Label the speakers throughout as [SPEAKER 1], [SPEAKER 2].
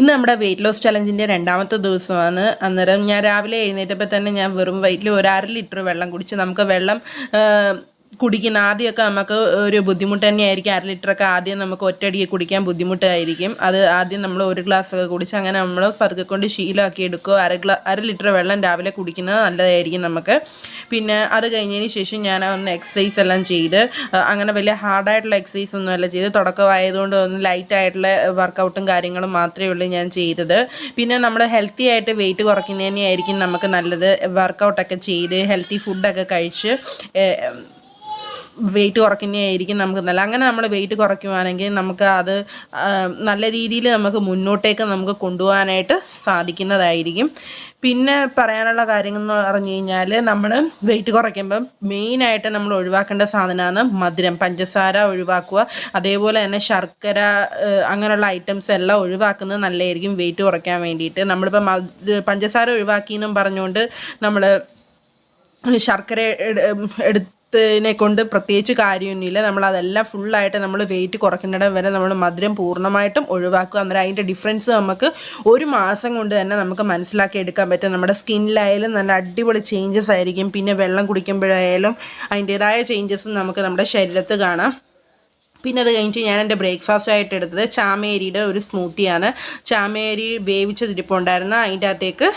[SPEAKER 1] ഇന്ന് നമ്മുടെ weight loss ചലഞ്ചിന്റെ രണ്ടാമത്തെ ദിവസമാണ്. അന്നേരം ഞാൻ രാവിലെ എഴുന്നേറ്റപ്പോൾ തന്നെ ഞാൻ വെറും വയറ്റിൽ ഒരു അര ലിറ്റർ വെള്ളം കുടിച്ച് നമുക്ക് വെള്ളം കുടിക്കുന്ന ആദ്യമൊക്കെ നമുക്ക് ഒരു ബുദ്ധിമുട്ട് തന്നെയായിരിക്കും. അര ലിറ്ററൊക്കെ ആദ്യം നമുക്ക് ഒറ്റയടിക്ക് കുടിക്കാൻ ബുദ്ധിമുട്ടായിരിക്കും. അത് ആദ്യം നമ്മൾ ഒരു ഗ്ലാസ് ഒക്കെ കുടിച്ച് അങ്ങനെ നമ്മൾ പതുക്കെ കൊണ്ട് ശീലമാക്കി എടുക്കുക. അര ഗ്ലാ അര ലിറ്റർ വെള്ളം രാവിലെ കുടിക്കുന്നത് നല്ലതായിരിക്കും നമുക്ക്. പിന്നെ അത് കഴിഞ്ഞതിന് ശേഷം ഞാൻ ഒന്ന് എക്സസൈസ് എല്ലാം ചെയ്ത് അങ്ങനെ വലിയ ഹാർഡായിട്ടുള്ള എക്സസൈസ് ഒന്നും അല്ല ചെയ്ത് തുടക്കമായതുകൊണ്ട് ഒന്ന് ലൈറ്റായിട്ടുള്ള വർക്കൗട്ടും കാര്യങ്ങളും മാത്രമേ ഉള്ളൂ ഞാൻ ചെയ്തത്. പിന്നെ നമ്മൾ ഹെൽത്തി ആയിട്ട് വെയിറ്റ് കുറയ്ക്കുന്നതന്നെയായിരിക്കും നമുക്ക് നല്ലത് വർക്കൗട്ടൊക്കെ ചെയ്ത് ഹെൽത്തി ഫുഡൊക്കെ കഴിച്ച് വെയിറ്റ് കുറയ്ക്കുന്നതായിരിക്കും നമുക്ക് നല്ല അങ്ങനെ നമ്മൾ വെയിറ്റ് കുറയ്ക്കുവാണെങ്കിൽ നമുക്ക് അത് നല്ല രീതിയിൽ നമുക്ക് മുന്നോട്ടേക്ക് നമുക്ക് കൊണ്ടുപോകാനായിട്ട് സാധിക്കുന്നതായിരിക്കും. പിന്നെ പറയാനുള്ള കാര്യങ്ങൾ എന്ന് പറഞ്ഞു കഴിഞ്ഞാൽ നമ്മൾ വെയിറ്റ് കുറയ്ക്കുമ്പം മെയിനായിട്ട് നമ്മൾ ഒഴിവാക്കേണ്ട സാധനമാണ് മധുരം പഞ്ചസാര ഒഴിവാക്കുക. അതേപോലെ തന്നെ ശർക്കര അങ്ങനെയുള്ള ഐറ്റംസ് എല്ലാം ഒഴിവാക്കുന്നത് നല്ലതായിരിക്കും വെയിറ്റ് കുറയ്ക്കാൻ വേണ്ടിയിട്ട്. നമ്മളിപ്പോൾ പഞ്ചസാര ഒഴിവാക്കിയെന്നും പറഞ്ഞുകൊണ്ട് നമ്മൾ ശർക്കര എട്- എടുത്തതിനെ കൊണ്ട് പ്രത്യേകിച്ച് കാര്യമൊന്നുമില്ല. നമ്മൾ അതെല്ലാം ഫുള്ളായിട്ട് നമ്മൾ വെയിറ്റ് കുറയ്ക്കുന്നിടം വരെ നമ്മൾ മധുരം പൂർണമായിട്ടും ഒഴിവാക്കുക. അന്നേരം അതിന്റെ ഡിഫറൻസ് നമുക്ക് ഒരു മാസം കൊണ്ട് തന്നെ നമുക്ക് മനസ്സിലാക്കി എടുക്കാൻ പറ്റും. നമ്മുടെ സ്കിന്നിലായാലും നല്ല അടിപൊളി ചേഞ്ചസ് ആയിരിക്കും. പിന്നെ വെള്ളം കുടിക്കുമ്പോഴായാലും അതിന്റേതായ ചേഞ്ചസ് നമുക്ക് നമ്മുടെ ശരീരത്ത് കാണാം. പിന്നെ അത് കഴിഞ്ഞിട്ട് ഞാൻ എന്റെ ബ്രേക്ക്ഫാസ്റ്റ് ആയിട്ട് എടുത്തത് ചാമേരിയുടെ ഒരു സ്മൂത്തിയാണ് ചാമേരി വേവിച്ചതിരിപ്പുണ്ടായിരുന്ന. അതിന്റെ അകത്തേക്ക്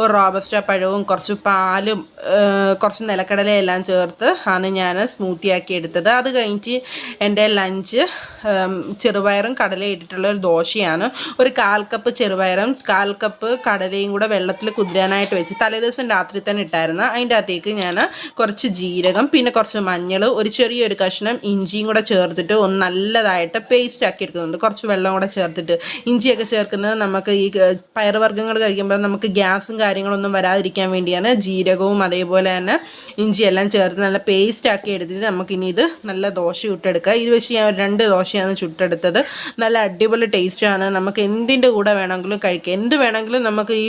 [SPEAKER 1] ഒരു റോബസ്റ്റ പഴവും കുറച്ച് പാലും കുറച്ച് നിലക്കടലയെല്ലാം ചേർത്ത് ആണ് ഞാൻ സ്മൂത്തിയാക്കി എടുത്തത്. അത് കഴിഞ്ഞിട്ട് എന്റെ ലഞ്ച് ചെറുപയറും കടലയും ഇട്ടിട്ടുള്ള ഒരു ദോശയാണ്. ഒരു കാൽ കപ്പ് ചെറുപയറും കാൽ കപ്പ് കടലയും കൂടെ വെള്ളത്തിൽ കുതിരാനായിട്ട് വെച്ച് തലേദിവസം രാത്രി തന്നെ ഇട്ടായിരുന്നു. അതിന്റെ അകത്തേക്ക് ഞാൻ കുറച്ച് ജീരകം പിന്നെ കുറച്ച് മഞ്ഞൾ ഒരു ചെറിയൊരു കഷ്ണം ഇഞ്ചിയും കൂടെ ചേർത്തിട്ട് ഒന്ന് നല്ലതായിട്ട് പേസ്റ്റ് ആക്കി എടുക്കുന്നുണ്ട്. കുറച്ച് വെള്ളം കൂടെ ചേർത്തിട്ട്. ഇഞ്ചിയൊക്കെ ചേർക്കുന്നത് നമുക്ക് ഈ പയറുവർഗങ്ങൾ കഴിക്കുമ്പോൾ നമുക്ക് ഗ്യാസും കാര്യങ്ങളൊന്നും വരാതിരിക്കാൻ വേണ്ടിയാണ് ജീരകവും അതേപോലെ തന്നെ ഇഞ്ചിയെല്ലാം ചേർത്ത് നല്ല പേസ്റ്റ് ആക്കി എടുത്തിട്ട് നമുക്കിനി ഇത് നല്ല ദോശ ചുട്ടെടുക്കുക ഇത് വെച്ച് ഞാൻ രണ്ട് ദോശയാണ് ചുട്ടെടുത്തത്. നല്ല അടിപൊളി ടേസ്റ്റാണ് നമുക്ക് എന്തിന്റെ കൂടെ വേണമെങ്കിലും കഴിക്കാം. എന്ത് വേണമെങ്കിലും നമുക്ക് ഈ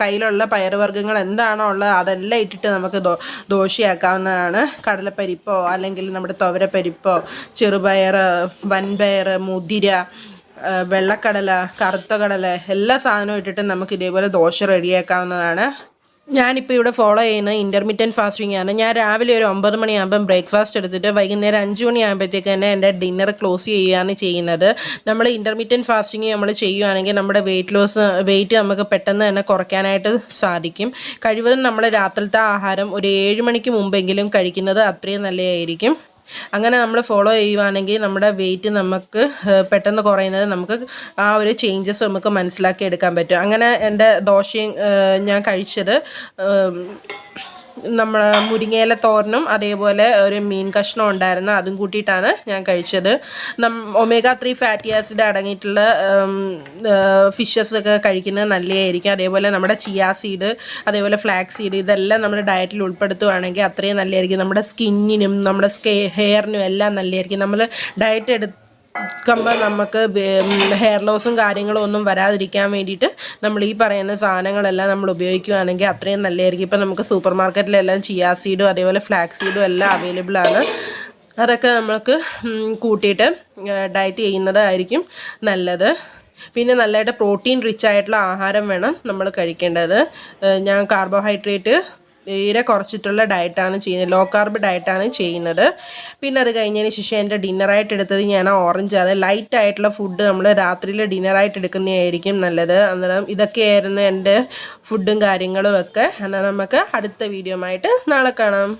[SPEAKER 1] കയ്യിലുള്ള പയറുവർഗങ്ങൾ എന്താണോ ഉള്ളത് അതെല്ലാം ഇട്ടിട്ട് നമുക്ക് ദോശയാക്കാവുന്നതാണ്. കടലപ്പരിപ്പോ അല്ലെങ്കിൽ നമ്മുടെ തുവരപ്പരിപ്പോ ചെറുപയർ വൻപയർ മുതിര വെള്ളക്കടല കറുത്ത കടല എല്ലാ സാധനവും ഇട്ടിട്ട് നമുക്ക് ഇതേപോലെ ദോശ റെഡിയാക്കാവുന്നതാണ്. ഞാനിപ്പോൾ ഇവിടെ ഫോളോ ചെയ്യുന്ന ഇന്റർമീഡിയന്റ് ഫാസ്റ്റിംഗ് ആണ്. ഞാൻ രാവിലെ ഒരു ഒമ്പത് മണിയാകുമ്പം ബ്രേക്ക്ഫാസ്റ്റ് എടുത്തിട്ട് വൈകുന്നേരം അഞ്ച് മണിയാകുമ്പോഴത്തേക്ക് തന്നെ എന്റെ ഡിന്നർ ക്ലോസ് ചെയ്യുകയാണ് ചെയ്യുന്നത്. നമ്മൾ ഇന്റർമീഡിയന്റ് ഫാസ്റ്റിംഗ് നമ്മൾ ചെയ്യുകയാണെങ്കിൽ നമ്മുടെ വെയിറ്റ് ലോസ് വെയിറ്റ് നമുക്ക് പെട്ടെന്ന് തന്നെ കുറയ്ക്കാനായിട്ട് സാധിക്കും. കഴിവതും നമ്മൾ രാത്രിത്തെ ആഹാരം ഒരു ഏഴ് മണിക്ക് മുമ്പെങ്കിലും കഴിക്കുന്നത് അത്രയും നല്ലതായിരിക്കും. അങ്ങനെ നമ്മൾ ഫോളോ ചെയ്യുവാണെങ്കിൽ നമ്മുടെ വെയിറ്റ് നമുക്ക് പെട്ടെന്ന് കുറയുന്നത് നമുക്ക് ആ ഒരു ചേഞ്ചസ് നമുക്ക് മനസ്സിലാക്കി എടുക്കാൻ പറ്റും. അങ്ങനെ എന്റെ ദോശയും ഞാൻ കഴിച്ചത് നമ്മൾ മുരിങ്ങയില തോരനും അതേപോലെ ഒരു മീൻ കഷ്ണം ഉണ്ടായിരുന്നു. അതും കൂട്ടിയിട്ടാണ് ഞാൻ കഴിച്ചത്. ഒമേഗ ത്രീ ഫാറ്റി ആസിഡ് അടങ്ങിയിട്ടുള്ള ഫിഷസ് ഒക്കെ കഴിക്കുന്നത് നല്ലതായിരിക്കും. അതേപോലെ നമ്മുടെ ചിയാ സീഡ് അതേപോലെ ഫ്ലാക്സ് സീഡ് ഇതെല്ലാം നമ്മുടെ ഡയറ്റിൽ ഉൾപ്പെടുത്തുവാണെങ്കിൽ അത്രയും നല്ലതായിരിക്കും. നമ്മുടെ സ്കിന്നിനും നമ്മുടെ സ്കേ ഹെയറിനും എല്ലാം നല്ലതായിരിക്കും. നമ്മൾ ഡയറ്റ് എടുത്ത് ക്കുമ്പോൾ നമുക്ക് ഹെയർ ലോസും കാര്യങ്ങളും ഒന്നും വരാതിരിക്കാൻ വേണ്ടിയിട്ട് നമ്മൾ ഈ പറയുന്ന സാധനങ്ങളെല്ലാം നമ്മൾ ഉപയോഗിക്കുകയാണെങ്കിൽ അത്രയും നല്ലതായിരിക്കും. ഇപ്പം നമുക്ക് സൂപ്പർ മാർക്കറ്റിലെല്ലാം ചിയാ സീഡും അതേപോലെ ഫ്ലാക്സ് സീഡും എല്ലാം അവൈലബിൾ ആണ്. അതൊക്കെ നമുക്ക് കൂട്ടിയിട്ട് ഡയറ്റ് ചെയ്യുന്നതായിരിക്കും നല്ലത്. പിന്നെ നല്ലതായിട്ട് പ്രോട്ടീൻ റിച്ച് ആയിട്ടുള്ള ആഹാരം വേണം നമ്മൾ കഴിക്കേണ്ടത്. ഞാൻ കാർബോഹൈഡ്രേറ്റ് തീരെ കുറച്ചിട്ടുള്ള ഡയറ്റാണ് ചെയ്യുന്നത്. ലോ കാർബ് ഡയറ്റാണ് ചെയ്യുന്നത്. പിന്നെ അത് കഴിഞ്ഞതിന് ശേഷം എന്റെ ഡിന്നറായിട്ട് എടുത്തത് ഞാൻ ഓറഞ്ച് ഓറഞ്ചാണ് ലൈറ്റ് ആയിട്ടുള്ള ഫുഡ് നമ്മൾ രാത്രിയിൽ ഡിന്നറായിട്ട് എടുക്കുന്നതായിരിക്കും നല്ലത്. അന്നേരം ഇതൊക്കെയായിരുന്നു എന്റെ ഫുഡും കാര്യങ്ങളും ഒക്കെ. എന്നാൽ നമുക്ക് അടുത്ത വീഡിയോ ആയിട്ട് നാളെ കാണാം.